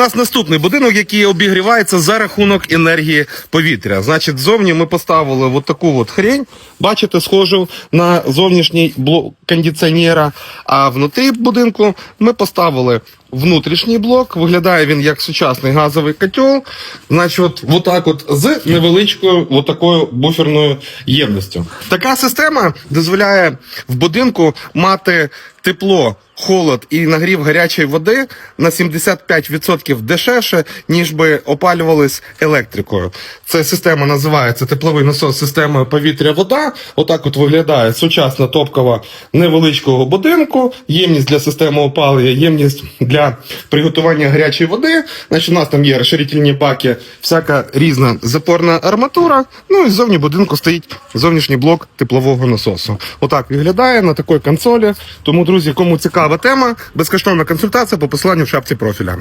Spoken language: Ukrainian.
У нас наступний будинок, який обігрівається за рахунок енергії повітря. Значить, ззовні ми поставили от таку от хрень, бачите, схожу на зовнішній блок кондиціонера. А внутрі будинку ми поставили внутрішній блок. Виглядає він як сучасний газовий котел. Значить, от, от з невеличкою от такою буферною ємністю. Така система дозволяє в будинку мати тепло, холод і нагрів гарячої води на 75% дешевше, ніж би опалювались електрикою. Ця система називається тепловий насос системою повітря-вода. Отак от виглядає сучасна топкова невеличкого будинку, ємність для системи опалення, ємність для приготування гарячої води. Значить, у нас там є розширительні баки, всяка різна запорна арматура. Ну і ззовні будинку стоїть зовнішній блок теплового насосу. Отак виглядає на такій консолі. Тому, друзі, кому цікава тема, безкоштовна консультація по посиланню в шапці профіля.